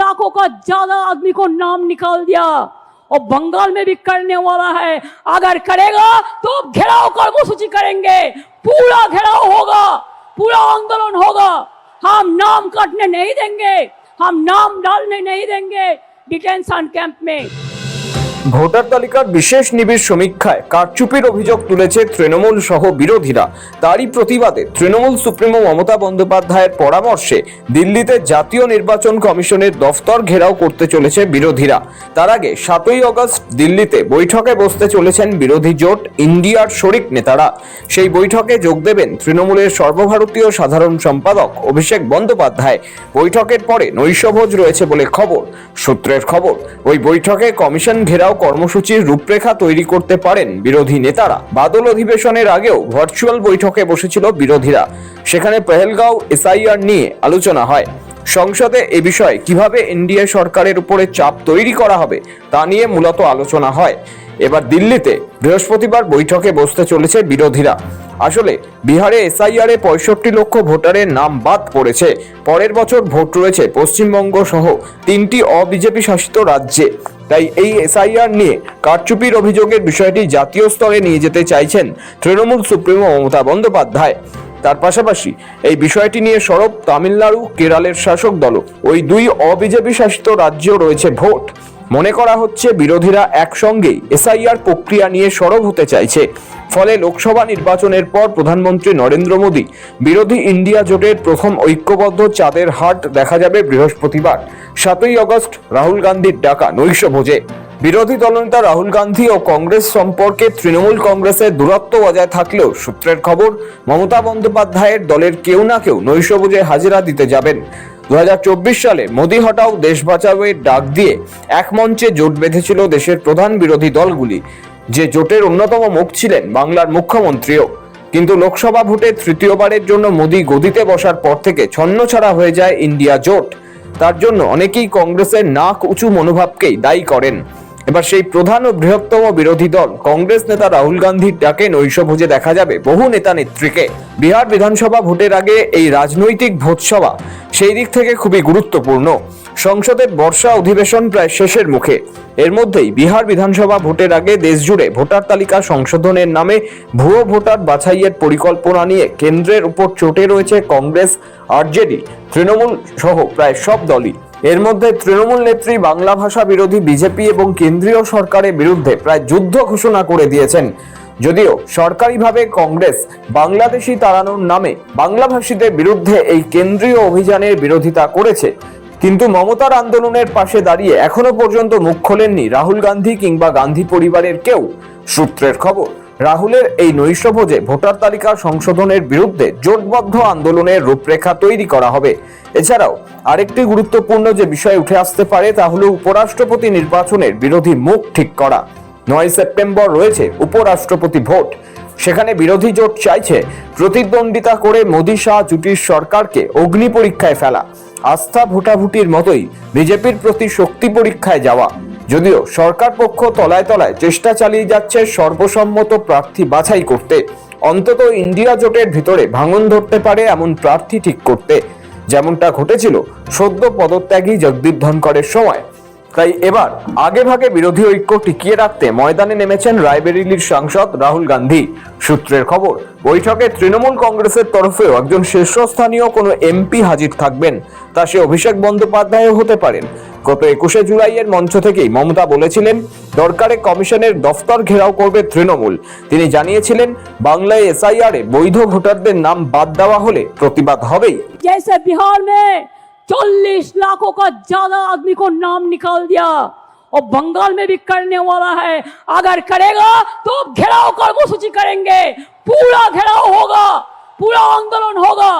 लाखों का ज़्यादा आदमी को नाम निकाल दिया। और बंगाल में भी करने वाला है। अगर करेगा तो घेराव कर्मसूची करेंगे। पूरा घेराव होगा, पूरा आंदोलन होगा। हम नाम काटने नहीं देंगे, हम नाम डालने नहीं देंगे। डिटेंशन कैंप में। ভোটার তালিকার বিশেষ নিবিড় সমীক্ষায় কারচুপির অভিযোগ তুলেছে তৃণমূল সহ বিরোধীরা। তারই প্রতিবাদে তৃণমূল সুপ্রিমো মমতা বন্দ্যোপাধ্যায়ের পরামর্শে দিল্লিতে জাতীয় নির্বাচন কমিশনের দফতর ঘেরাও করতে চলেছে বিরোধীরা। তার আগে সাতই আগস্ট দিল্লিতে বৈঠকে বসতে চলেছেন বিরোধী জোট ইন্ডিয়ার শরিক নেতারা। সেই বৈঠকে যোগ দেবেন তৃণমূলের সর্বভারতীয় সাধারণ সম্পাদক অভিষেক বন্দ্যোপাধ্যায়। বৈঠকের পরে নৈশভোজ রয়েছে বলে খবর, সূত্রের খবর। ওই বৈঠকে কমিশন ঘেরাও কর্মসূচির রূপরেখা তৈরি করতে পারেন বিরোধী নেতারা। বাদল অধিবেশনের আগেও ভার্চুয়াল বৈঠকে বসেছিল বিরোধীরা। সেখানে পেহেলগাঁও এসআইআর নিয়ে আলোচনা হয়। সংসদে এ বিষয়ে কীভাবে এনডিএ সরকারের উপরে চাপ তৈরি করা হবে তা নিয়ে মূলত আলোচনা হয়। এবার দিল্লিতে বৃহস্পতিবার বৈঠকে বসতে চলেছে বিরোধীরা। আসলে বিহারে এসআইআর পঁয়ষট্টি লক্ষ ভোটারের নাম বাদ পড়েছে। পরের বছর ভোট রয়েছে পশ্চিমবঙ্গ সহ তিনটি অবিজেপি শাসিত রাজ্যে। তাই এই এসআইআর নিয়ে কারচুপির অভিযোগের বিষয়টি জাতীয় স্তরে নিয়ে যেতে চাইছেন তৃণমূল সুপ্রিমো মমতা বন্দ্যোপাধ্যায়। তার পাশাপাশি এই বিষয়টি নিয়ে সরব তামিলনাড়ু কেরালের শাসক দল ওই দুই অবিজেপি শাসিত রাজ্যেও রয়েছে ভোট। মনে করা হচ্ছে বিরোধীরা একসঙ্গেই এসআইআর প্রক্রিয়া নিয়ে সরব হতে চাইছে। ফলে লোকসভা নির্বাচনের পর প্রধানমন্ত্রী নরেন্দ্র মোদী বিরোধী ইন্ডিয়া জোটের প্রথম ঐক্যবদ্ধ চাঁদের হাট দেখা যাবে বৃহস্পতিবার, সাতই অগস্ট, রাহুল গান্ধীর ডাকা নৈশ ভোজে। বিরোধী দলনেতা রাহুল গান্ধী ও কংগ্রেস সম্পর্কে তৃণমূল কংগ্রেসের দূরত্ব বজায় থাকলেও সূত্রের খবর, মমতা বন্দ্যোপাধ্যায়ের দলের কেউ না কেউ নৈশভোজে হাজিরা দিতে যাবেন। দু হাজার চব্বিশ সালে মোদি হটাও দেশ বাঁচাওয়ের ডাক দিয়ে এক মঞ্চে জোট বেঁধেছিল দেশের প্রধান বিরোধী দলগুলি, যে জোটের অন্যতম মুখ ছিলেন বাংলার মুখ্যমন্ত্রীও। কিন্তু লোকসভা ভোটে তৃতীয়বারের জন্য মোদি গদিতে বসার পর থেকে ছন্নছাড়া হয়ে যায় ইন্ডিয়া জোট। তার জন্য অনেকেই কংগ্রেসের নাক উঁচু মনোভাবকেই দায়ী করেন। এবার সেই প্রধান ও বৃহত্তম বিরোধী দল, কংগ্রেস নেতা রাহুল গান্ধীর ডাকে নৈশভোজে দেখা যাবে বহু নেতা নেত্রীকে। বিহার বিধানসভা ভোটের আগে এই রাজনৈতিক ভোটসভা সেই দিক থেকে খুবই গুরুত্বপূর্ণ। সংসদের বর্ষা অধিবেশন প্রায় শেষের মুখে। এর মধ্যেই বিহার বিধানসভা ভোটের আগে দেশজুড়ে ভোটার তালিকা সংশোধনের নামে ভুয়ো ভোটার বাছাইয়ের পরিকল্পনা নিয়ে কেন্দ্রের উপর চটে রয়েছে কংগ্রেস, আরজেডি, তৃণমূল সহ প্রায় সব দলই। এর মধ্যে তৃণমূল নেত্রী, বাংলা ভাষা বিরোধী বিজেপি এবং কেন্দ্রীয় সরকারের বিরুদ্ধে প্রায় যুদ্ধ ঘোষণা করে দিয়েছেন। যদিও সরকারিভাবে কংগ্রেস বাংলাদেশি তাড়ানোর নামে বাংলাভাষীদের বিরুদ্ধে এই কেন্দ্রীয় অভিযানের বিরোধিতা করেছে। কিন্তু মমতার আন্দোলনের পাশে দাঁড়িয়ে এখনও পর্যন্ত মুখ খোলেননি রাহুল গান্ধী কিংবা গান্ধী পরিবারের কেউ। সূত্রের খবর রাহুলের এই নৈশভোজে ভোটার তালিকা সংশোধনের বিরুদ্ধে জোটবদ্ধ আন্দোলনের রূপরেখা তৈরি করা হবে। এছাড়াও, আরেকটি গুরুত্বপূর্ণ যে বিষয় উঠে আসতে পারে তা হলো উপরাষ্ট্রপতি নির্বাচনের বিরোধী মুখ ঠিক করা। নয় সেপ্টেম্বর রয়েছে উপরাষ্ট্রপতি ভোট। সেখানে বিরোধী জোট চাইছে প্রতিদ্বন্দ্বিতা করে মোদী শাহ জুটির সরকারকে অগ্নি পরীক্ষায় ফেলা। আস্থা ভোটাভুটির মতোই বিজেপির প্রতি শক্তি পরীক্ষায় যাওয়া। যদিও সরকার পক্ষ তলায় তলায় চেষ্টা চালিয়ে যাচ্ছে সর্বসম্মত প্রার্থী বাছাই করতে। অন্তত ইন্ডিয়া জোটের ভিতরে ভাঙন ধরতে পারে এমন প্রার্থী ঠিক করতে। যেমনটা ঘটেছিল সদ্য পদত্যাগী জগদীপ ধনকরের সময়। তাই এবার আগে ভাগে বিরোধী ঐক্য টিকিয়ে রাখতে ময়দানে নেমেছেন রায়বেরিলির সাংসদ রাহুল গান্ধী। সূত্রের খবর, বৈঠকে তৃণমূল কংগ্রেসের তরফেও একজন শীর্ষস্থানীয় কোনো এমপি হাজির থাকবেন। তা সে অভিষেক বন্দ্যোপাধ্যায়ও হতে পারেন। গত একুশে জুলাইয়ের মঞ্চ থেকেই মমতা বলেছিলেন দরকারে কমিশনের দফতর ঘেরাও করবে তৃণমূল তিনি জানিয়েছিলেন বাংলায় এসআইআর এ বৈধ ভোটারদের নাম বাদ দেওয়া হলে প্রতিবাদ হবেই जैसे बिहार में चालीस लाखों का ज्यादा आदमी को नाम निकाल दिया और बंगाल में भी करने वाला है अगर करेगा तो घेराव कर्मसूची करेंगे पूरा घेराव होगा पूरा आंदोलन होगा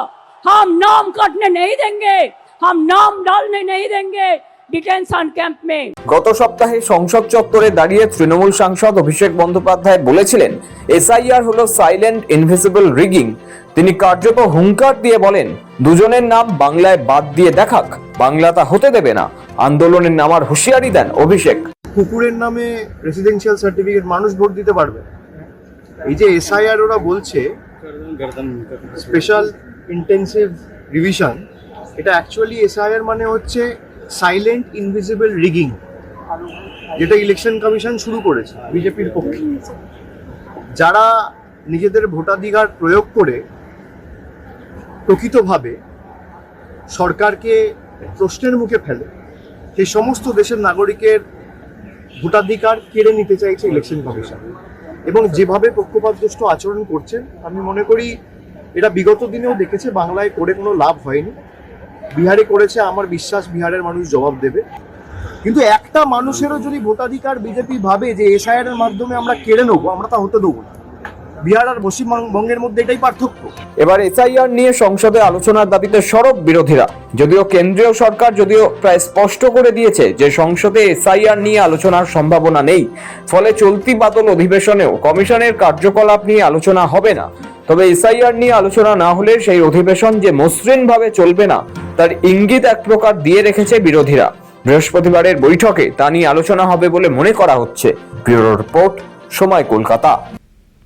हम नाम काटने नहीं देंगे हम नाम डालने नहीं देंगे ডিটেনশন ক্যাম্প মে গত সপ্তাহে সংসদ চত্বরে দাঁড়িয়ে তৃণমূল সাংসদ অভিষেক বন্দ্যোপাধ্যায় বলেছিলেন এসআইআর হলো সাইলেন্ট ইনভিজিবল রিগিং তিনি কার্যত হুঙ্কার দিয়ে বলেন দুজনের নাম বাংলায় বাদ দিয়ে দেখাক বাংলা তা হতে দেবে না। আন্দোলনের নামার হুঁশিয়ারি দেন অভিষেক। কুকুরের নামে রেসিডেন্সিয়াল সার্টিফিকেট মানুষ ভোট দিতে পারবে এই যে এসআইআর ওরা বলছে স্পেশাল ইন্টেন্সিভ রিভিশন এটা অ্যাকচুয়ালি এসআইআর মানে হচ্ছে সাইলেন্ট ইনভিজিবল রিগিং, যেটা ইলেকশন কমিশন শুরু করেছে বিজেপির পক্ষে। যারা নিজেদের ভোটাধিকার প্রয়োগ করে প্রকৃতভাবে সরকারকে প্রশ্নের মুখে ফেলে, সেই সমস্ত দেশের নাগরিকের ভোটাধিকার কেড়ে নিতে চাইছে ইলেকশন কমিশন। এবং যেভাবে পক্ষপাতদুষ্ট আচরণ করছেন, আমি মনে করি এটা বিগত দিনেও দেখেছে, বাংলায় করে কোনো লাভ হয়নি। বিহারে করেছে, আমার বিশ্বাস বিহারের মানুষ জবাব দেবে। কিন্তু একটা মানুষেরও যদি ভোটাধিকার বিজেপি ভাবে যে এসআইআর এর মাধ্যমে আমরা কেড়ে নেব, আমরা তা হতে দেবো না। বিহার আর পশ্চিমবঙ্গের মধ্যে এটাই পার্থক্য। এবার এসআইআর নিয়ে সংসদে আলোচনার দাবিতে সরব বিরোধীরা। যদিও কেন্দ্রীয় সরকার যদিও প্রায় স্পষ্ট করে দিয়েছে যে সংসদে এসআইআর নিয়ে আলোচনার সম্ভাবনা নেই, ফলে চলতি বাদল অধিবেশনেও কমিশনের কার্যকলাপ নিয়ে আলোচনা হবে না। তবে এসআইআর নিয়ে আলোচনা না হলে সেই অধিবেশন যে মসৃণভাবে চলবে না তার ইঙ্গিত এক প্রকার দিয়ে রেখেছে বিরোধীরা। বৃহস্পতিবারের বৈঠকে তা নিয়ে আলোচনা হবে বলে মনে করা হচ্ছে। ব্যুরো রিপোর্ট, সময় কলকাতা।